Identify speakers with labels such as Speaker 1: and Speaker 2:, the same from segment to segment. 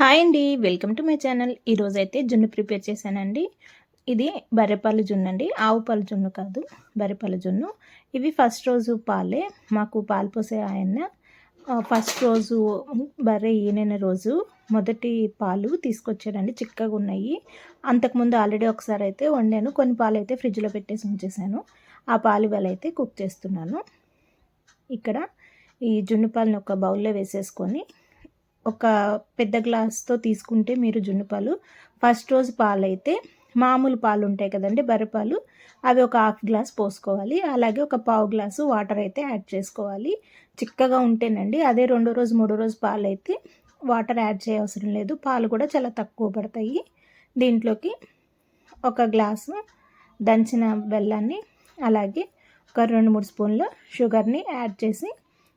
Speaker 1: Hi అండి welcome to my channel. ఈరోజు అయితే జున్ను ప్రిపేర్ చేశానండి. ఇది బర్రెపాల జున్ను అండి. ఆవు పాల జున్ను కాదు బర్రెపాల జున్ను. ఇవి ఫస్ట్ రోజు పాలే. మాకు పాలు పోసే ఆయన ఫస్ట్ రోజు బర్రె ఈనైన రోజు మొదటి పాలు తీసుకొచ్చాడండి. చిక్కగా ఉన్నాయి. అంతకుముందు ఆల్రెడీ ఒకసారి అయితే వండాను. కొన్ని పాలు అయితే ఫ్రిడ్జ్లో పెట్టేసి ఉంచేసాను. ఆ పాలు వేళ అయితే కుక్ చేస్తున్నాను. ఇక్కడ ఈ జున్ను పాలను ఒక బౌల్లో వేసేసుకొని ఒక పెద్ద గ్లాస్తో తీసుకుంటే మీరు జున్ను పాలు ఫస్ట్ రోజు పాలు అయితే మామూలు పాలు ఉంటాయి కదండి బర్రెపాలు. అవి ఒక హాఫ్ గ్లాస్ పోసుకోవాలి. అలాగే ఒక పావు గ్లాసు వాటర్ అయితే యాడ్ చేసుకోవాలి. చిక్కగా ఉంటేనండి అదే రెండో రోజు మూడో రోజు పాలు అయితే వాటర్ యాడ్ చేయవసరం లేదు. పాలు కూడా చాలా తక్కువ పడతాయి. దీంట్లోకి ఒక గ్లాసు దంచిన బెల్లాన్ని అలాగే ఒక రెండు మూడు స్పూన్ల షుగర్ని యాడ్ చేసి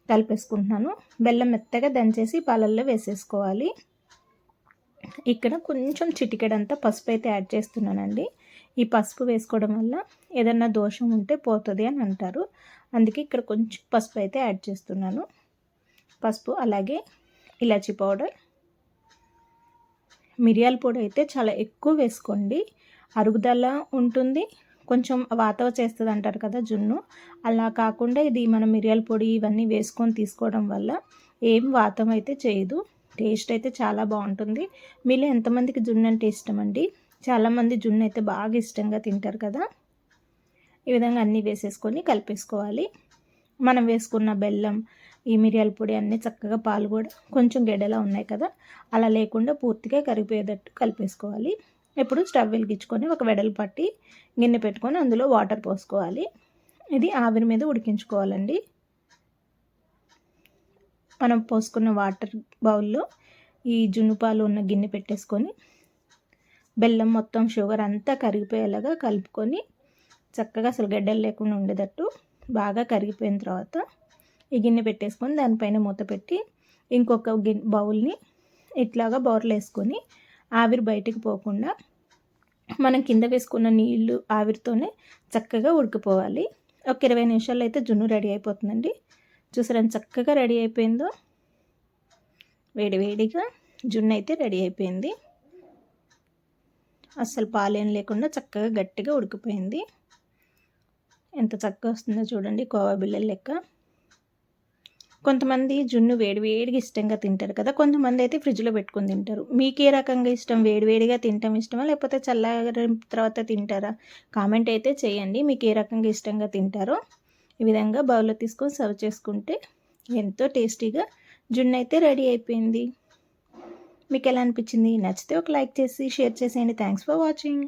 Speaker 1: కలిపేసుకుంటున్నాను. బెల్లం మెత్తగా దంచేసి పాలల్లో వేసేసుకోవాలి. ఇక్కడ కొంచెం చిటికెడంతా పసుపు అయితే యాడ్ చేస్తున్నానండి. ఈ పసుపు వేసుకోవడం వల్ల ఏదన్నా దోషం ఉంటే పోతుంది అని అంటారు. అందుకే ఇక్కడ కొంచెం పసుపు అయితే యాడ్ చేస్తున్నాను. పసుపు అలాగే ఇలాచీ పౌడర్. మిరియాల పొడి అయితే చాలా ఎక్కువ వేసుకోండి. అరుగుదల ఉంటుంది. కొంచెం వాతవ చేస్తుంది అంటారు కదా జున్ను. అలా కాకుండా ఇది మనం మిరియాల పొడి ఇవన్నీ వేసుకొని తీసుకోవడం వల్ల ఏం వాతం అయితే చేయదు. టేస్ట్ అయితే చాలా బాగుంటుంది. మీలో ఎంతమందికి జున్ను అంటే ఇష్టం అండి? చాలామంది జున్ను అయితే బాగా ఇష్టంగా తింటారు కదా. ఈ విధంగా అన్నీ వేసేసుకొని కలిపేసుకోవాలి. మనం వేసుకున్న బెల్లం ఈ మిరియాల పొడి అన్నీ చక్కగా పాలు కూడా కొంచెం గెడలా ఉన్నాయి కదా. అలా లేకుండా పూర్తిగా కరిగిపోయేటట్టు కలిపేసుకోవాలి. ఇప్పుడు స్టవ్ వెలిగించుకొని ఒక వెడలు పట్టి గిన్నె పెట్టుకొని అందులో వాటర్ పోసుకోవాలి. ఇది ఆవిరి మీద ఉడికించుకోవాలండి. మనం పోసుకున్న వాటర్ బౌల్లో ఈ జున్నుపాలు ఉన్న గిన్నె పెట్టేసుకొని బెల్లం మొత్తం షుగర్ అంతా కరిగిపోయేలాగా కలుపుకొని చక్కగా అసలు గడ్డలు లేకుండా ఉండేటట్టు బాగా కరిగిపోయిన తర్వాత ఈ గిన్నె పెట్టేసుకొని దానిపైన మూత పెట్టి ఇంకొక గిన్నె బౌల్ని ఇట్లాగా బౌర్లు వేసుకొని ఆవిరి బయటికి పోకుండా మనం కింద వేసుకున్న నీళ్ళు ఆవిరితోనే చక్కగా ఉడికిపోవాలి. ఒక ఇరవై నిమిషాల్లో అయితే జున్ను రెడీ అయిపోతుందండి. చూసారా చక్కగా రెడీ అయిపోయిందో? వేడివేడిగా జున్ను అయితే రెడీ అయిపోయింది. అస్సలు పాలేం లేకుండా చక్కగా గట్టిగా ఉడికిపోయింది. ఎంత చక్కగా వస్తుందో చూడండి కోవా బిల్లల లెక్క. కొంతమంది జున్ను వేడివేడిగా ఇష్టంగా తింటారు కదా కొంతమంది అయితే ఫ్రిడ్జ్లో పెట్టుకొని తింటారు. మీకు ఏ రకంగా ఇష్టం? వేడివేడిగా తింటాం ఇష్టమా? లేకపోతే చల్లారిన తర్వాత తింటారా? కామెంట్ అయితే చేయండి. మీకు ఏ రకంగా ఇష్టంగా తింటారో ఈ విధంగా బౌల్లో తీసుకొని సర్వ్ చేసుకుంటే ఎంతో టేస్టీగా జున్ను అయితే రెడీ అయిపోయింది. మీకు ఎలా అనిపించింది? నచ్చితే ఒక లైక్ చేసి షేర్ చేసేయండి. Thanks for watching.